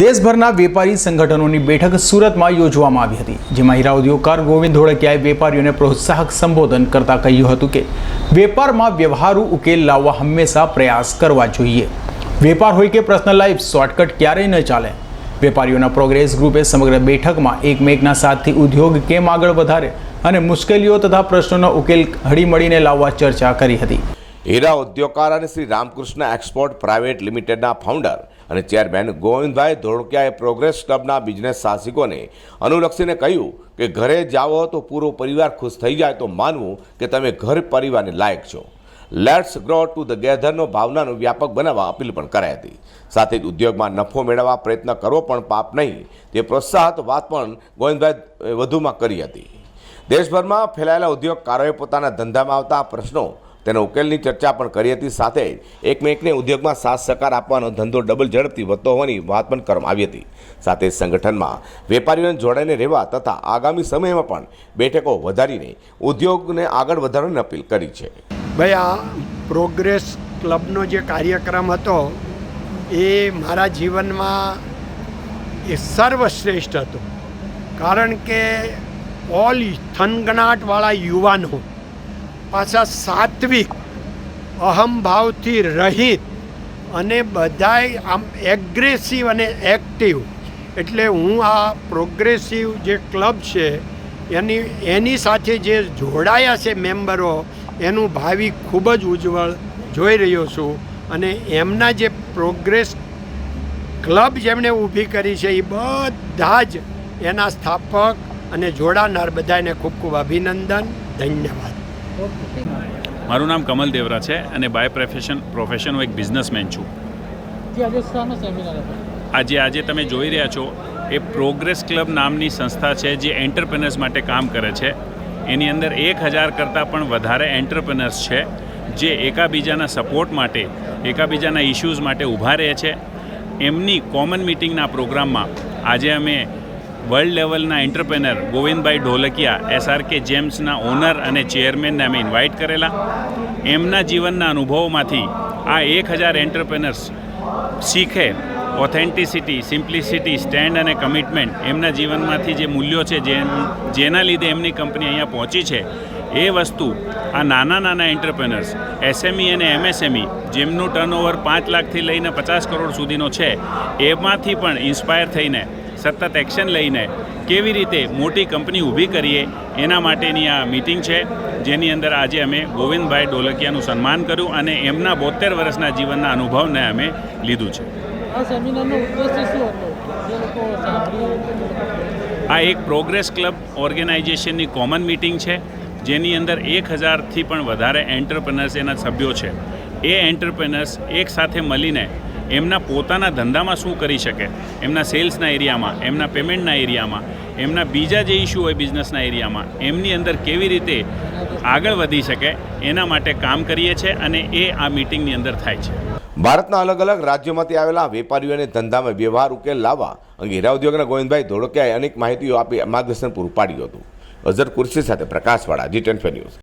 દેશભરના વેપારી સંગઠનોની બેઠક સુરતમાં યોજવામાં આવી હતી, જેમાં હીરા ઉદ્યોગકાર ગોવિંદ ધોળકિયાએ વેપારીઓને પ્રોત્સાહક સંબોધન કરતા કહ્યું હતું કે, વેપારમાં વ્યવહારુ ઉકેલ લાવવા હંમેશા પ્રયાસ કરવા જોઈએ. વેપાર હોય કે પર્સનલ લાઈફ, શોર્ટકટ ક્યારેય ન ચાલે. વેપારીઓના પ્રોગ્રેસ ગ્રુપે સમગ્ર બેઠકમાં એકમેકના સાથથી ઉદ્યોગ કેમ આગળ વધારે અને મુશ્કેલીઓ તથા પ્રશ્નોનો ઉકેલ હળીમળીને લાવવા ચર્ચા કરી હતી. હીરા ઉદ્યોગકાર અને શ્રી રામકૃષ્ણ એક્સપોર્ટ પ્રાઇવેટ લિમિટેડના ફાઉન્ડર અને ચેરમેન ગોવિંદભાઈ ધોળકિયાએ પ્રોગ્રેસ ક્લબના બિઝનેસ સાહસિકોને અનુલક્ષીને કહ્યું કે ઘરે જાઓ તો પૂરો પરિવાર ખુશ થઈ જાય તો માનવું કે તમે ઘર પરિવારને લાયક છો. લેટ્સ ગ્રો ટુ ધ ગેધરનો ભાવનાનો વ્યાપક બનાવવા અપીલ પણ કરાઈ હતી. સાથે જ ઉદ્યોગમાં નફો મેળવવા પ્રયત્ન કરવો પણ પાપ નહીં, તે પ્રોત્સાહત વાત પણ ગોવિંદભાઈ વધુમાં કરી હતી. દેશભરમાં ફેલાયેલા ઉદ્યોગકારોએ પોતાના ધંધામાં આવતા પ્રશ્નો તેના ઉકેલની ચર્ચા પણ કરી હતી. સાથે એકમેકને ઉદ્યોગમાં સાથ સહકાર આપવાનો ધંધો ડબલ ઝડપથી વધતો હોવાની વાત પણ કરવામાં આવી હતી. સાથે સંગઠનમાં વેપારીઓને જોડાઈને રહેવા તથા આગામી સમયમાં પણ બેઠકો વધારીને ઉદ્યોગને આગળ વધારવાની અપીલ કરી છે. ભાઈ, આ પ્રોગ્રેસ ક્લબનો જે કાર્યક્રમ હતો, એ મારા જીવનમાં એ સર્વશ્રેષ્ઠ હતો. કારણ કે ઓલ થનગણાટવાળા યુવાનો પાછા સાત્વિક અહમભાવથી રહિત અને બધાય આમ એગ્રેસિવ અને એક્ટિવ એટલે હું આ પ્રોગ્રેસિવ જે ક્લબ છે, એની એની સાથે જે જોડાયા છે મેમ્બરો, એનું ભાવિ ખૂબ જ ઉજ્જવળ જોઈ રહ્યો છું. અને એમના જે પ્રોગ્રેસ ક્લબ જેમણે ઊભી કરી છે, એ બધા જ એના સ્થાપક અને જોડાનાર બધાને ખૂબ ખૂબ અભિનંદન, ધન્યવાદ. મારું નામ કમલ દેવરા છે અને બાય પ્રોફેશન પ્રોફેશન હું એક બિઝનેસમેન છું. આજે આજે તમે જોઈ રહ્યા છો એ પ્રોગ્રેસ ક્લબ નામની સંસ્થા છે જે એન્ટરપ્રેનર્સ માટે કામ કરે છે. એની અંદર એક હજાર કરતાં પણ વધારે એન્ટરપ્રેનર્સ છે જે એકાબીજાના સપોર્ટ માટે એકાબીજાના ઇશ્યુઝ માટે ઊભા રહે છે. એમની કોમન મિટિંગના પ્રોગ્રામમાં આજે અમે વર્લ્ડ લેવલના એન્ટરપ્રેનર ગોવિંદભાઈ ઢોલકિયા એસઆરકે જેમ્સના ઓનર અને ચેરમેનને અમે ઇન્વાઇટ કરેલા. એમના જીવનના અનુભવોમાંથી આ એક હજાર એન્ટરપ્રેનર્સ શીખે ઓથેન્ટિસિટી સિમ્પ્લિસિટી સ્ટેન્ડ અને કમિટમેન્ટ એમના જીવનમાંથી જે મૂલ્યો છે, જે જેના લીધે એમની કંપની અહીંયા પહોંચી છે, એ વસ્તુ આ નાના નાના એન્ટરપ્રેનર્સ એસએમઈ અને એમએસએમઈ જેમનું ટર્નઓવર પાંચ લાખથી લઈને પચાસ કરોડ સુધીનો છે, એમાંથી પણ ઇન્સ્પાયર થઈને સતત એક્શન લઈને કેવી રીતે મોટી કંપની ઊભી કરીએ એના માટેની આ મિટિંગ છે જેની અંદર આજે અમે ગોવિંદભાઈ ડોલકિયાનું સન્માન કર્યું અને એમના બોતેર વર્ષના જીવનના અનુભવને અમે લીધું છે. આ એક પ્રોગ્રેસ ક્લબ ઓર્ગેનાઇઝેશનની કોમન મિટિંગ છે જેની અંદર એક હજારથી પણ વધારે એન્ટરપ્રેનર્સ એના સભ્યો છે. એ એન્ટરપ્રેનર્સ એક સાથે મળીને એમના પોતાના ધંધામાં શું કરી શકે? એમના સેલ્સના એરિયામાં, એમના પેમેન્ટના એરિયામાં, એમના બીજા જે ઇસ્યુ હોય બિઝનેસના એરિયામાં, એમની અંદર કેવી રીતે આગળ વધી શકે, એના માટે કામ કરીએ છીએ અને એ આ મિટિંગની અંદર થાય છે. ભારતના અલગ અલગ રાજ્યોમાંથી આવેલા વેપારીઓને ધંધામાં વ્યવહાર ઉકેલ લાવવા અંગે હીરા ઉદ્યોગના ગોવિંદભાઈ ધોળકિયાએ અનેક માહિતીઓ આપી માર્ગદર્શન પૂરું પાડ્યું હતું. અઝર કુર્સી સાથે પ્રકાશવાળા જી ટેન્ફે ન્યૂઝ.